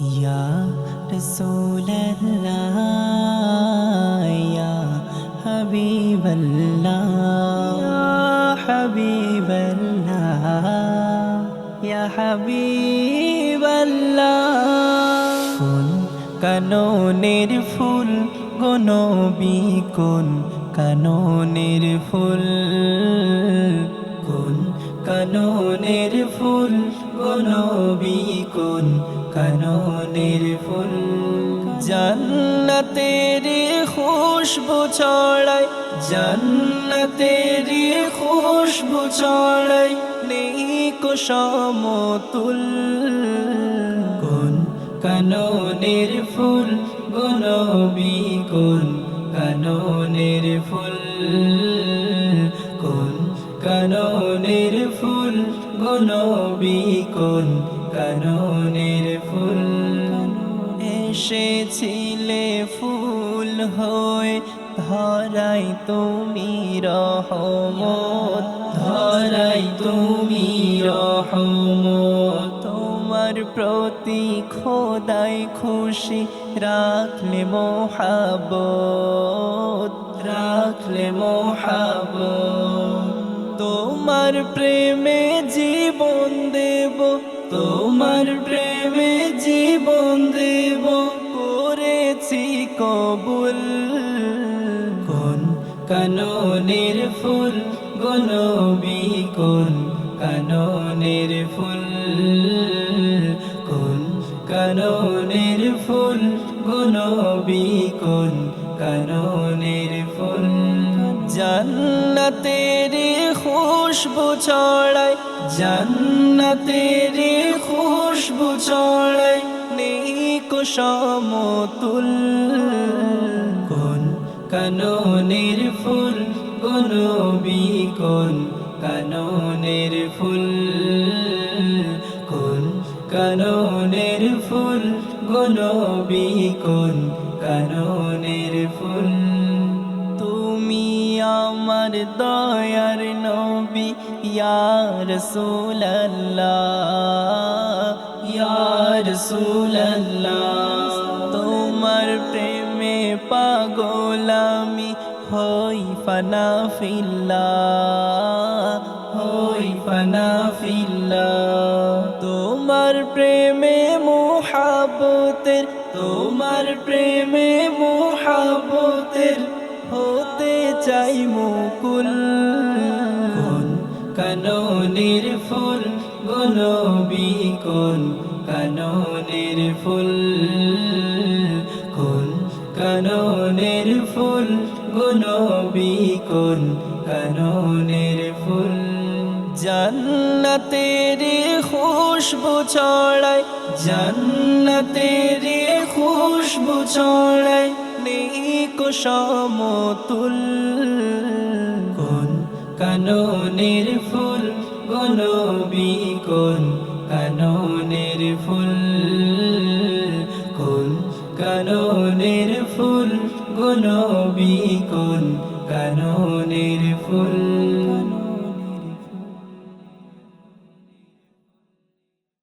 ইয়া রসুল্লাহ ইয়া হাবিবাল্লাহ হাবিবাল্লাহ ইয়া হাবিবাল্লাহ ফুল কাননের ফুল গনবি কোন কাননের ফুল কাননের ফুল গনবি কোন কাননের ফুল? জান্নাতের খুশবু ছড়ায় জান্নাতের খুশবু ছড়ায় নেই কো সমতুল। কোন কাননের ফুল গনবি কোন কাননের ফুল? গনবি কোন কাননের ফুল? এসেছিলে ফুল হয়ে ধরাই তুমি রহমত, ধরাই তুমি রহমত। তোমার প্রতি খোদাই খুশি রাখলে মোহাবত রাখলে মোহাবত তোমার প্রেমে জীবন দেব, তোমার প্রেমে জীবন দেব। করেছি কবুল। কোন কাননের ফুল গনবি কোন কাননের ফুল? কোন কাননের ফুল গনবি কোন কাননের ফুল? জান্নাতের খুশবু ছড়ায় জান্নাতের খুশবু ছড়ায় নেই কো সমতুল। কোন কাননের ফুল গনবি কোন কাননের ফুল? কোন কাননের ফুল গনবি কোন কাননের ফুল? আমার দয়ার নবী ইয়ার রাসূলুল্লাহ। ইয়া রাসূলুল্লাহ। তোমার প্রেমে পাগল আমি হই ফানা ফিল্লাহ হই ফানা ফিল্লাহ তোমার প্রেমে মোহাবতের তোমার প্রেমে মোহাবতের হতে চাই কোন কাননের ফুল গনবি কোন কাননের ফুল? কোন কাননের ফুল গনবি কোন কাননের ফুল? জান্নাতের খুশবু ছড়ায়, জান্নাতের খুশবু ছড়ায় নেই কো সমতুল। কোন কাননের ফুল গনবি কোন কাননের ফুল? কোন কাননের ফুল গনবি কোন কাননের ফুল?